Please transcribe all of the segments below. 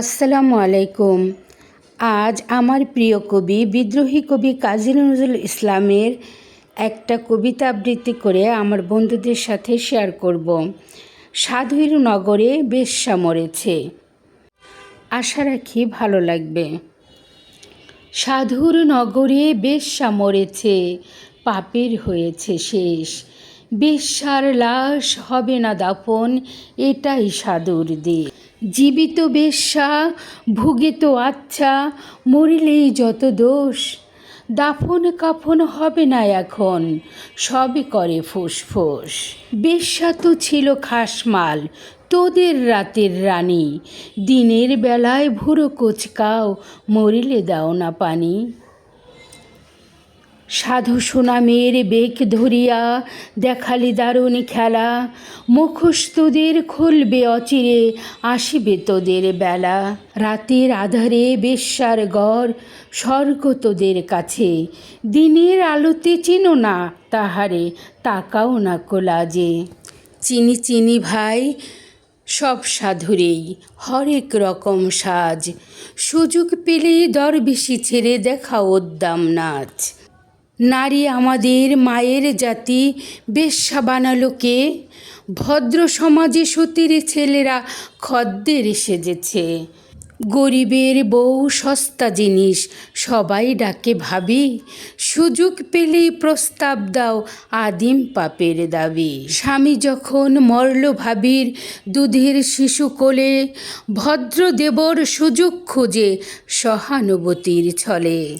আসসালামু আলাইকুম। আজ আমার প্রিয় কবি, বিদ্রোহী কবি কাজী নজরুল ইসলামের একটা কবিতা আবৃত্তি করে আমার বন্ধুদের সাথে শেয়ার করব। সাধুর নগরে বেশ্যা মরেছে। আশা রাখি ভালো লাগবে। সাধুর নগরে বেশ্যা মরেছে, পাপের হয়েছে শেষ। বেশ্যার লাশ হবে না দাফন, এটাই সাধুর দেশ। জীবিত বেশ্যা ভুগে তো আচ্ছা মরিলেই যত দোষ। দাফন কাফন হবে না এখন, সবই করে ফুসফুস। বেশ্যা তো ছিল খাসমাল, তোদের রাতের রানী। দিনের বেলায় ভুরো কোচকাও, মরিলে দাও না পানি। সাধু সুনামের বেগ ধরিয়া দেখালি দারুণ খেলা। মুখোশ তোদের খুলবে অচিরে, আসিবে তোদের বেলা। রাতের আধারে বেশ্যার গড়, স্বর্গ তোদের কাছে। দিনের আলোতে চিনো না তাহারে, তাকাও না কোলাজে। চিনি চিনি ভাই, সব সাধুরেই, হরেক রকম সাজ। সুযোগ পেলে দরবেশি ছেড়ে দেখা উদ্দাম নাচ। নারী আমাদের মায়ের জাতি বেশ্যা বানালো কে ভদ্র সমাজে সতীর ছেলেরা খদ্দের সেজেছে। গরিবের বউ সস্তা জিনিস, সবাই ডাকে ভাবি। সুযোগ পেলেই প্রস্তাব দাও আদিম পাপের দাবি। স্বামী যখন মরল ভাবির দুধের শিশু কোলে ভদ্র দেবর সুযোগ খোঁজে সহানুভূতির ছলে।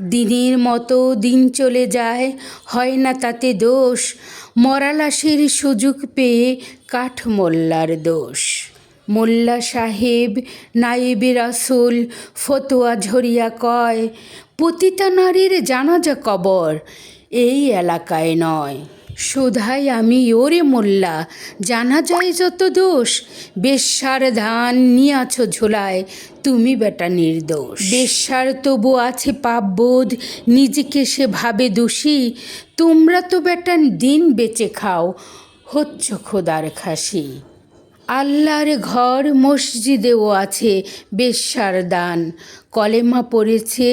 দিনের মতো দিন চলে যায়, হয় না তাতে দোষ? মরালাসের সুযোগ পেয়ে কাঠ মোল্লার দোষ। মোল্লা সাহেব, নায়েবে রাসুল, ফতোয়া ঝরিয়া কয়, পতিতা নারীর জানাজা কবর, এই এলাকায় নয়। শোধাই আমি ওরে মোল্লা। জানা যায় যত দোষ, বেশ্যার ধান নিয়াছ ঝোলায়, তুমি বেটা নির্দোষ। বেশ্যার তবু আছে পাপবোধ, নিজেকে সে ভাবে দোষী, তোমরা তো বেটা দিন বেঁচে খাও, হচ্ছ খোদার খাসি। আল্লাহর ঘর মসজিদেও আছে বেশ্যার দান, কলেমা পড়েছে,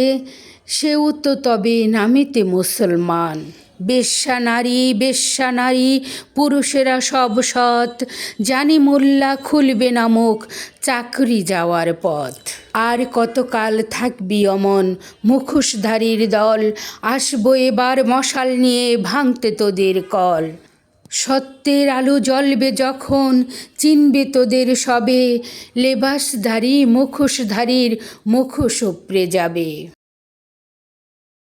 সেও তো তবে নামিতে মুসলমান। বেশ্যা নারী বেশ্যা নারী, পুরুষেরা সব সৎ। জানি মোল্লা খুলবে না মুখ, চাকরি যাওয়ার পথ। আর কতকাল থাকবি অমন মুখোশধারীর দল? আসব এবার মশাল নিয়ে ভাঙতে তোদের কল। সত্যের আলো জ্বলবে যখন, চিনবে তোদের সবে। লেবাসধারী, মুখোশধারীর মুখোশ উপড়ে যাবে।